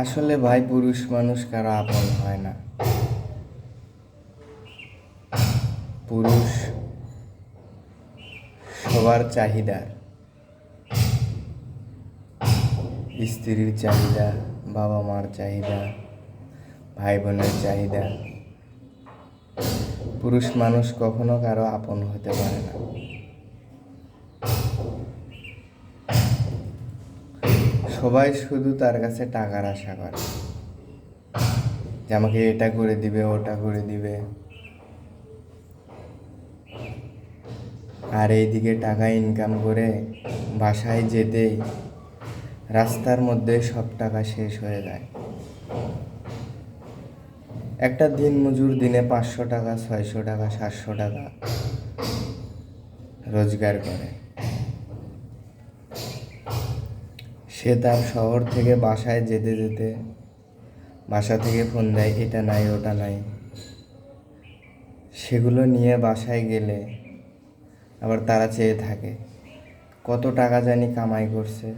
আসলে ভাই পুরুষ মানুষ কারও আপন হয় না। পুরুষ সবার চাহিদার স্ত্রীর চাহিদা বাবা মার চাহিদা ভাই বোনের চাহিদা। পুরুষ মানুষ কখনো কারও আপন হতে পারে না। সবাই শুধু তার কাছে টাকার আশা করে। যে আমাকে এটা করে দিবে, ওটা করে দিবে। আর এইদিকে টাকা ইনকাম করে বাসায় যেতেই রাস্তার মধ্যে সব টাকা শেষ হয়ে যায়। একটা দিন মজুর দিনে পাঁচশো টাকা, ছয়শো টাকা, সাতশো টাকা রোজগার করে। সে তার শহর থেকে বাসায় যেতে যেতে বাসা থেকে ফোন দেয়, এটা নাই, ওটা নাই। সেগুলো নিয়ে বাসায় গেলে আবার তারা চেয়ে থাকে, কত টাকা জানি কামাই করছে।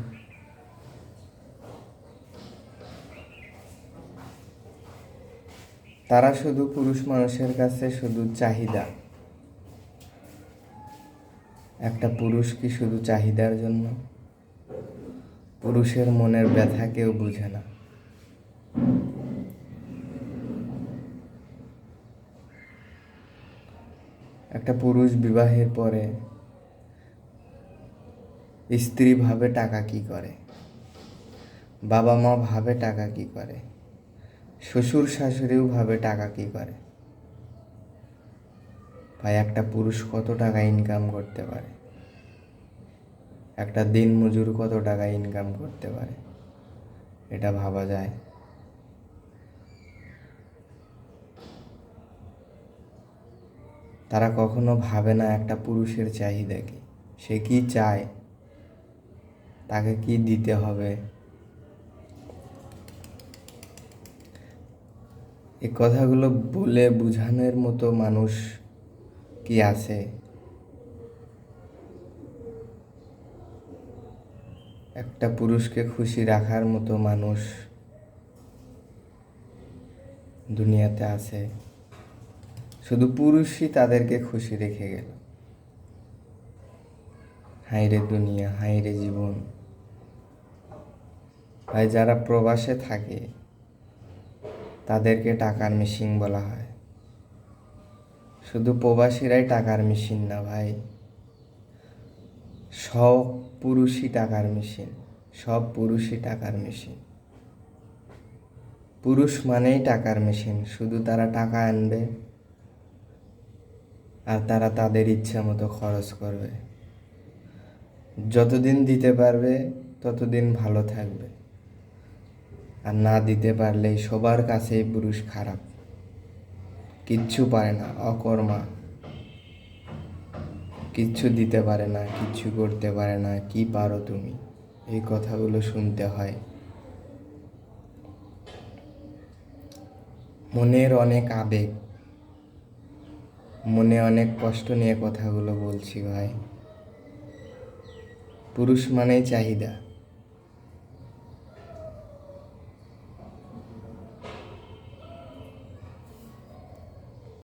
তারা শুধু পুরুষ মানুষের কাছে শুধু চাহিদা। একটা পুরুষ কি শুধু চাহিদার জন্য? পুরুষের মনের ব্যথা কেউ বুঝে না। একটা পুরুষ বিবাহের পরে স্ত্রী ভাবে টাকা কি করে? বাবা মা ভাবে টাকা কি করে? শ্বশুর শাশুড়িও ভাবে টাকা কি করে? ভাই, একটা পুরুষ কত টাকা ইনকাম করতে পারে? একটা দিন মজুর কত টাকা ইনকাম করতে পারে? এটা ভাবা যায়। তারা কখনো ভাবে না একটা পুরুষের চাহিদা কি? সে কি চায়? তাকে কি দিতে হবে? এই কথাগুলো বলে বোঝানোর মতো মানুষ কি আছে? একটা পুরুষকে খুশি রাখার মতো মানুষ দুনিয়াতে আছে। শুধু পুরুষই তাদেরকে খুশি রেখে গেল। হাইরে দুনিয়া হাইরে জীবন। ভাই, যারা প্রবাসে থাকে, তাদেরকে টাকার মেশিন বলা হয়। শুধু প্রবাসীরাই টাকার মেশিন না ভাই সব পুরুষই টাকার মেশিন, সব পুরুষই টাকার মেশিন। পুরুষ মানেই টাকার মেশিন, শুধু তারা টাকা আনবে আর তারা তাদের ইচ্ছা মতো খরচ করবে। যতদিন দিতে পারবে, ততদিন ভালো থাকবে। আর না দিতে পারলেই সবার কাছেই পুরুষ খারাপ। কিচ্ছু পারে না, অকর্মা। কিচ্ছু দিতে পারে না, কিচ্ছু করতে পারে না, কি পারো তুমি? এই কথাগুলো শুনতে হয়। মনের অনেক আবেগ। মনে অনেক কষ্ট নিয়ে কথাগুলো বলছি ভাই। পুরুষ মানেই চাহিদা।